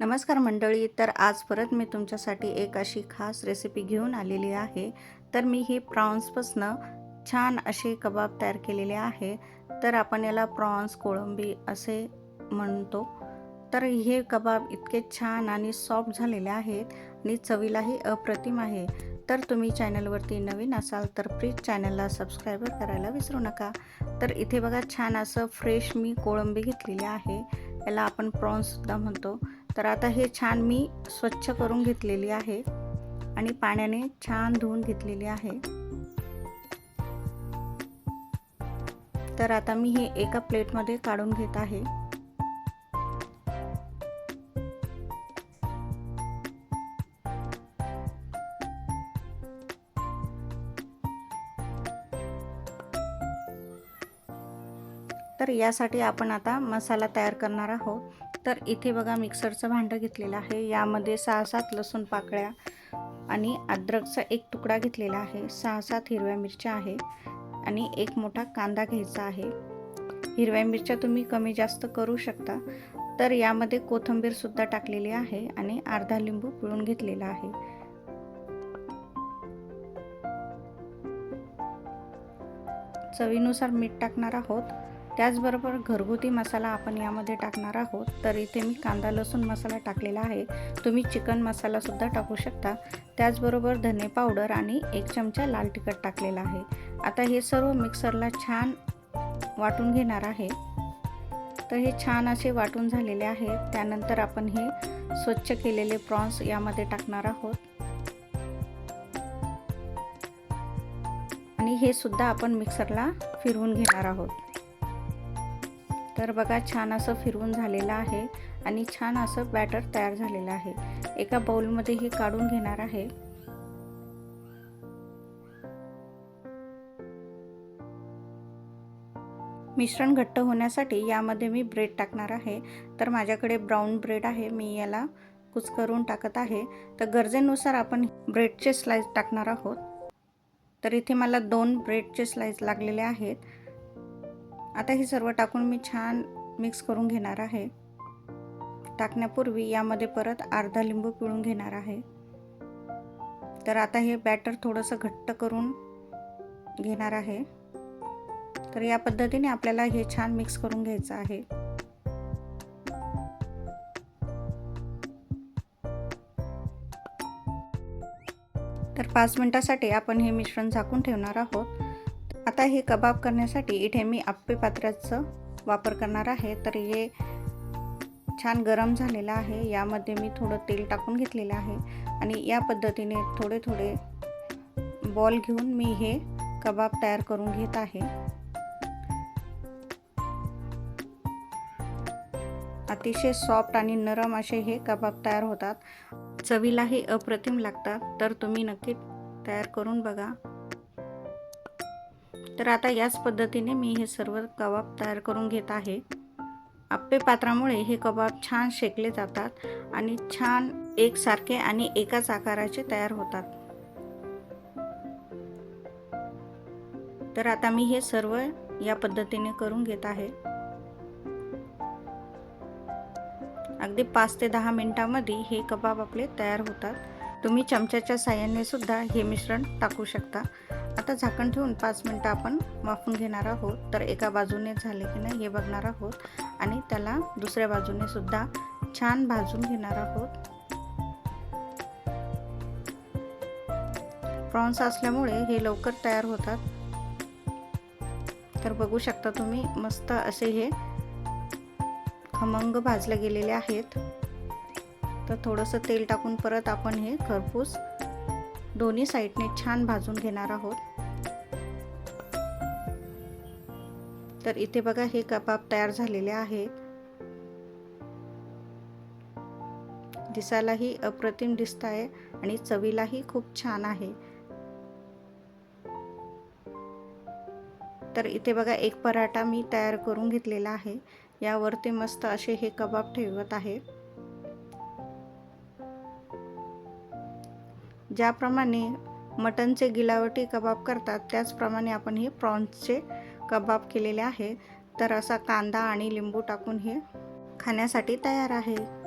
नमस्कार मंडळी तर आज परत मी तुमच्यासाठी एक अशी खास रेसिपी घेऊन आलेली आहे. तर मी ही प्रॉन्सपासनं छान असे कबाब तयार केलेले आहे. तर आपण याला प्रॉन्स कोळंबी असे म्हणतो. तर हे कबाब इतके छान आणि सॉफ्ट झालेले आहेत आणि चवीलाही अप्रतिम आहे. तर तुम्ही चॅनलवरती नवीन असाल तर प्लीज चॅनलला सबस्क्राईबर करायला विसरू नका. तर इथे बघा छान असं फ्रेश मी कोळंबी घेतलेली आहे. याला आपण प्रॉन्ससुद्धा म्हणतो. तर आता हे छान मी स्वच्छ करून घेतलेली आहे आणि पाण्याने छान धुवून घेतलेली आहे. तर आता मी हे एका प्लेटमध्ये काढून घेत आहे. तर यासाठी आपण आता मसाला तयार करणार आहोत. तर इथे बघा मिक्सरचं भांडं घेतलेलं आहे. यामध्ये सहा सात लसूण पाकळ्या आणि अद्रकचा एक तुकडा घेतलेला आहे. सहा सात हिरव्या मिरच्या आहे आणि एक मोठा कांदा घ्यायचा आहे. हिरव्या मिरच्या तुम्ही कमी जास्त करू शकता. तर यामध्ये कोथिंबीरसुद्धा टाकलेली आहे आणि अर्धा लिंबू पिळून घेतलेला आहे. चवीनुसार मीठ टाकणार आहोत. त्याचबरोबर घरगुती मसाला आपण यामध्ये टाकणार आहोत. तर इथे मी कांदा लसूण मसाला टाकलेला आहे. तुम्ही चिकन मसालासुद्धा टाकू शकता. त्याचबरोबर धने पावडर आणि एक चमचा लाल तिखट टाकलेला आहे. आता हे सर्व मिक्सरला छान वाटून घेणार आहे. तर हे छान असे वाटून झालेले आहे. त्यानंतर आपण हे स्वच्छ केलेले प्रॉन्स यामध्ये टाकणार आहोत. आणि हे सुद्धा आपण मिक्सरला फिरवून घेणार आहोत. तर बघा छान असं फिरवून झालेलं आहे आणि छान असं बॅटर तयार झालेलं आहे. एका बाऊलमध्ये हे काढून घेणार आहे. मिश्रण घट्ट होण्यासाठी यामध्ये मी ब्रेड टाकणार आहे. तर माझ्याकडे ब्राऊन ब्रेड आहे. मी याला कुचकरून टाकत आहे. तर गरजेनुसार आपण ब्रेडचे स्लाइस टाकणार आहोत. तर इथे मला दोन ब्रेडचे स्लाइस लागलेले आहेत. आता हे सर्व टाकून मी छान मिक्स करून घेणार आहे. टाकण्यापूर्वी यामध्ये परत अर्धा लिंबू पिळून घेणार आहे. तर आता हे बॅटर थोडंसं घट्ट करून घेणार आहे. तर या पद्धतीने आपल्याला हे छान मिक्स करून घ्यायचं आहे. तर पाच मिनटासाठी आपण हे मिश्रण झाकून ठेवणार आहोत. आता हे कबाब करण्यासाठी इथे मी आप्पे पात्राचं वापर करणार आहे. तर हे छान गरम झालेलं आहे. यामध्ये मी थोडं तेल टाकून घेतलेलं आहे. आणि या पद्धतीने थोडे थोडे बॉल घेऊन मी हे कबाब तयार करून घेत आहे. अतिशय सॉफ्ट आणि नरम असे हे कबाब तयार होतात. चवीलाही अप्रतिम लागतात. तर तुम्ही नक्की तयार करून बघा. तर आता याच पद्धतीने मी हे सर्व कबाब तयार करून घेत आहे. आप्पे पात्रामुळे हे कबाब छान शेकले जातात आणि छान एकसारखे आणि एकाच आकाराचे तयार होतात. तर आता मी हे सर्व या पद्धतीने करून घेत आहे. अगदी पाच ते दहा मिनिटांमध्ये हे कबाब आपले तयार होतात. तुम्ही चमच्याच्या साह्याने सुद्धा हे मिश्रण टाकू शकता. आता झाकण ठेवून पाच मिनटं आपण वाफून घेणार आहोत. तर एका बाजूने झाले की नाही हे बघणार आहोत. आणि त्याला दुसऱ्या बाजूने सुद्धा छान भाजून घेणार आहोत. प्रॉन्स असल्यामुळे हे लवकर तयार होतात. तर बघू शकता तुम्ही मस्त असे हे खमंग भाजले गेलेले आहेत. तर थोडंसं तेल टाकून परत आपण हे खरपूस दोन्ही साईडने छान भाजून घेणार आहोत. तर इथे बघा हे कबाब तयार झालेले आहेत. दिसायलाही अप्रतिम दिसत आहे आणि चवीलाही खूप छान आहे. तर इथे बघा एक पराठा मी तयार करून घेतलेला आहे. यावरती मस्त असे हे कबाब ठेवत आहे. ज्याप्रमाणे मटनचे गिलावटी कबाब करतात त्याचप्रमाणे आपण हे प्रॉन्सचे कबाब केलेले आहे. तर असा कांदा आणि लिंबू टाकून हे खाण्यासाठी तयार आहे.